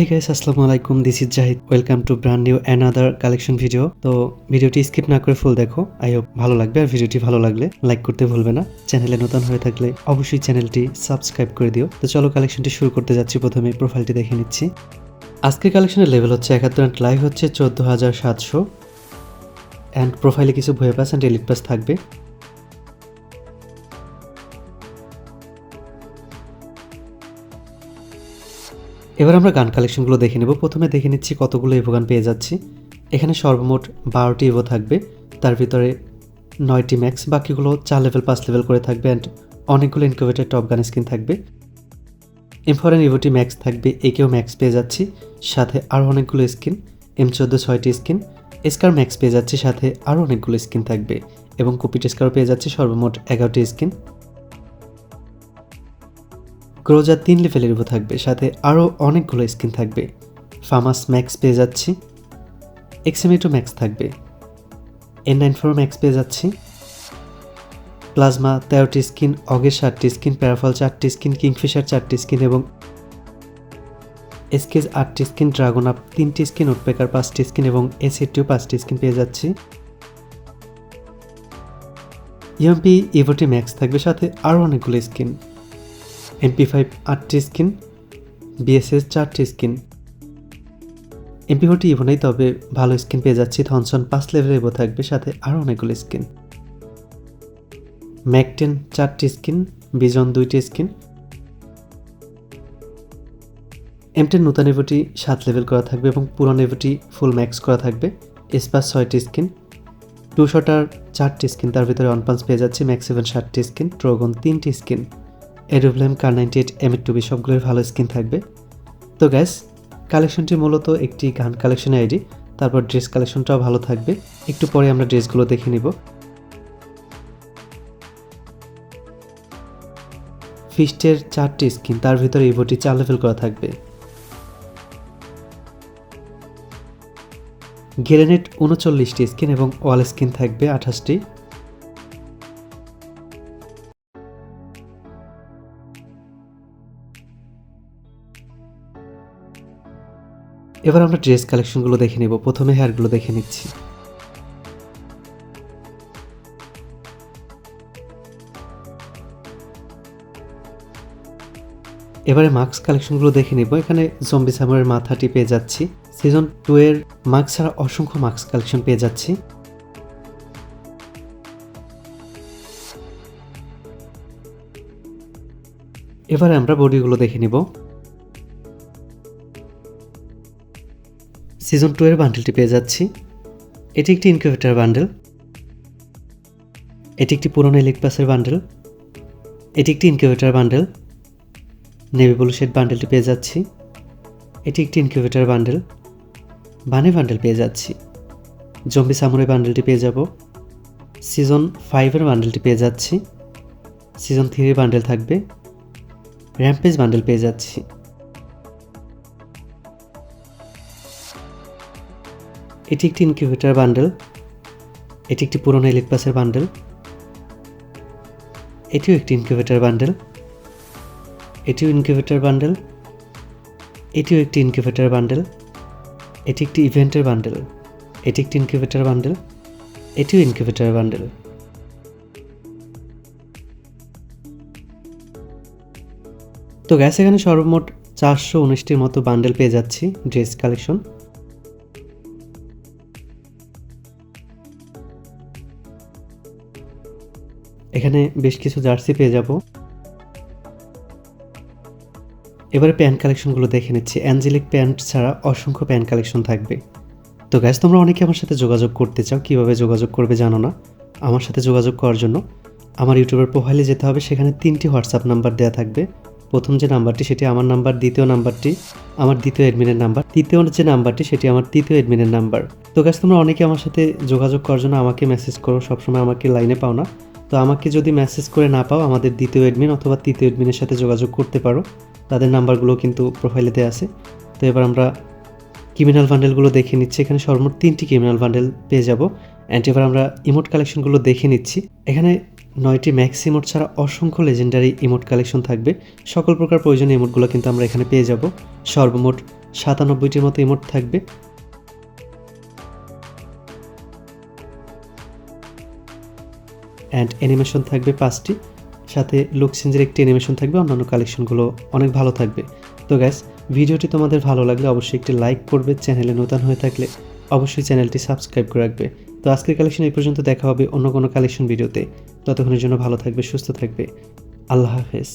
হে guys আসসালামু আলাইকুম this is Zahid welcome to brand new another collection video তো ভিডিওটি স্কিপ না করে ফুল দেখো। আই হোপ ভালো লাগবে আর ভিডিওটি ভালো লাগলে লাইক করতে ভুলবে না। চ্যানেলে নতুন হয়ে থাকলে অবশ্যই চ্যানেলটি সাবস্ক্রাইব করে দিও। তো চলো কালেকশনটি শুরু করতে যাচ্ছি, প্রথমে প্রোফাইলটি দেখে নিচ্ছি। আজকের কালেকশনের লেভেল হচ্ছে একাত্তর অ্যান্ড লাইভ হচ্ছে চোদ্দ হাজার সাতশো। অ্যান্ড প্রোফাইলে কিছু ভয়ে পাস অ্যান্ড এলিট পাস থাকবে। এবার আমরা গান কালেকশনগুলো দেখে নেব। প্রথমে দেখে নিচ্ছি কতগুলো ইভো গান পেয়ে যাচ্ছি। এখানে সর্বমোট বারোটি ইভো থাকবে। তার ভিতরে নয়টি ম্যাক্স বাকিগুলো চার লেভেল পাঁচ লেভেল করে থাকবে অ্যান্ড অনেকগুলো ইনকিউবেটার টপ গান স্কিন থাকবে। এমফরেন ইভোটি ম্যাক্স থাকবে, একেও ম্যাক্স পেয়ে যাচ্ছি। সাথে আরও অনেকগুলো স্কিন এম চোদ্দ ছয়টি স্কিন এসকার ম্যাক্স পেয়ে যাচ্ছি। সাথে আরও অনেকগুলো স্কিন থাকবে এবং কুপিট স্কারও পেয়ে যাচ্ছি সর্বমোট এগারোটি স্কিন ক্রোজা তিন লেভেলের উপর থাকবে, সাথে আরও অনেকগুলো স্কিন থাকবে। ফামাস ম্যাক্স পেয়ে যাচ্ছি। এক্সেমেটো ম্যাক্স থাকবে। এন নাইন ফোর ম্যাক্স পেয়ে যাচ্ছি। প্লাজমা তেরোটি স্কিন অগের সাতটি স্কিন প্যারাফল চারটি স্কিন কিংফিশার চারটি স্কিন এবং এসকেজ আটটি স্কিন ড্রাগন আপ তিনটি স্কিন উটপেকার পাঁচটি স্কিন এবং এসিটিও পাঁচটি স্কিন পেয়ে যাচ্ছি। ইএমপি ইভোটি ম্যাক্স থাকবে, সাথে আরও অনেকগুলো স্কিন এমপি ফাইভ আটটি স্কিন বিএসএস চারটি স্কিন। এমপি ফোরটি ইভো নেই, তবে ভালো স্কিন পেয়ে যাচ্ছি। থনসন পাঁচ লেভেলে ইভো থাকবে, সাথে আরও অনেকগুলো স্কিন। ম্যাকটেন চারটি স্কিন বিজন দুইটি স্কিন। এমটেন নতুন ইভোটি সাত লেভেল করা থাকবে এবং পুরনো ইভোটি ফুল ম্যাক্স করা থাকবে। এসপাস ছয়টি স্কিন। টু শটার চারটি স্কিন, তার ভিতরে অনপান্স পেয়ে যাচ্ছে। ম্যাক্স সেভেন ষাটটি স্কিন ট্রোগন তিনটি skin. Aeroplane car ninety eight M two B সবগুলোর ভালো স্কিন থাকবে। তো গ্যাস কালেকশনটি মূলত একটি গান কালেকশন আইডি, তারপর ড্রেস কালেকশনটাও ভালো থাকবে। একটু পরে আমরা ড্রেসগুলো দেখে নিব। ফিস্টের চারটি স্কিন তার ভিতরে ইভোটি চার লেভেল করা থাকবে। গ্রেনেড উনচল্লিশটি স্কিন এবং ওয়াল স্কিন থাকবে আঠাশটি। এবার আমরা ড্রেস কালেকশনগুলো দেখে নেব। প্রথমে হেয়ারগুলো দেখে নিচ্ছি। এবারে মাস্ক কালেকশনগুলো দেখে নিব। এখানে জম্বি সামারের মাথাটি পেয়ে যাচ্ছি। সিজন টু এর মাস্ক ছাড়া অসংখ্য মাস্ক কালেকশন পেয়ে যাচ্ছি। এবারে আমরা বডিগুলো দেখে নিব। সিজন টু এর বান্ডেলটি পেয়ে যাচ্ছি। এটি একটি ইনকিউবেটার বান্ডেল। এটি একটি পুরনো ইলেক পাসের বান্ডেল। এটি একটি incubator bundle. Navy blue shade বান্ডেলটি পেয়ে যাচ্ছি। এটি একটি ইনকিউবেটার বান্ডেল। বানে বান্ডেল পেয়ে যাচ্ছি। জম্বি সামুরে বান্ডেলটি পেয়ে যাব। সিজন ফাইভের বান্ডেলটি পেয়ে যাচ্ছি। সিজন থ্রির বান্ডেল থাকবে। র্যাম্পেজ বান্ডেল পেয়ে যাচ্ছি। এটি একটি ইনকিউবেটার বান্ডেল এটি একটি পুরনো ইলেক পাসের বান্ডেল এটিও একটি ইনকিউবেটার বান্ডেল এটিও ইনকিউবেটার বান্ডেল এটিও একটি ইনকিউবেটার বান্ডেল এটি একটি ইভেন্টের বান্ডেল এটি একটি ইনকিউবেটার বান্ডেল এটিও ইনকিউবেটার বান্ডেল তো গ্যাস এখানে সর্বমোট চারশো উনিশটির মতো বান্ডেল পেয়ে যাচ্ছি ড্রেস কালেকশন এখানে বেশ কিছু জার্সি পেয়ে যাব। এবারে প্যান্ট কালেকশনগুলো দেখে নিচ্ছি। অ্যাঞ্জেলিক প্যান্ট ছাড়া অসংখ্য প্যান্ট কালেকশন থাকবে। তো গ্যাস তোমরা অনেকে আমার সাথে যোগাযোগ করতে চাও, কীভাবে যোগাযোগ করবে জানো না? আমার সাথে যোগাযোগ করার জন্য আমার ইউটিউবের প্রোফাইলে যেতে হবে, সেখানে তিনটি হোয়াটসঅ্যাপ নাম্বার দেওয়া থাকবে। প্রথম যে নাম্বারটি, সেটি আমার নাম্বার, দ্বিতীয় নাম্বারটি আমার দ্বিতীয় অ্যাডমিনের নাম্বার, তৃতীয় যে নাম্বারটি, সেটি আমার তৃতীয় অ্যাডমিনের নাম্বার। তো গ্যাস তোমরা অনেকে আমার সাথে যোগাযোগ করার জন্য আমাকে মেসেজ করো, সবসময় আমাকে লাইনে পাও না। তো আমাকে যদি মেসেজ করে না পাও, আমাদের দ্বিতীয় অ্যাডমিন অথবা তৃতীয় অ্যাডমিনের সাথে যোগাযোগ করতে পারো। তাদের নাম্বারগুলো কিন্তু প্রোফাইলেতে আছে। তো এবার আমরা ক্রিমিনাল বান্ডেলগুলো দেখে নিচ্ছি। এখানে সর্বমোট তিনটি ক্রিমিনাল বান্ডেল পেয়ে যাব। অ্যান্ড এবার আমরা ইমোট কালেকশনগুলো দেখে নিচ্ছি। এখানে নয়টি ম্যাক্স ইমোট ছাড়া অসংখ্য লেজেন্ডারি ইমোট কালেকশন থাকবে। সকল প্রকার প্রয়োজনীয় ইমোটগুলো কিন্তু আমরা এখানে পেয়ে যাব। সর্বমোট সাতানব্বইটির মতো ইমোট থাকবে। অ্যান্ড অ্যানিমেশন থাকবে পাঁচটি। সাথে লুক সেঞ্জের একটি অ্যানিমেশন থাকবে, অন্যান্য কালেকশনগুলো অনেক ভালো থাকবে। তো গ্যাস ভিডিওটি তোমাদের ভালো লাগলে অবশ্যই একটি লাইক করবে চ্যানেলে নতুন হয়ে থাকলে অবশ্যই চ্যানেলটি সাবস্ক্রাইব করে রাখবে। তো আজকের কালেকশন এই পর্যন্ত, দেখা হবে অন্য কোনো কালেকশন ভিডিওতে ততক্ষণের জন্য ভালো থাকবে, সুস্থ থাকবে। আল্লাহ হাফেজ।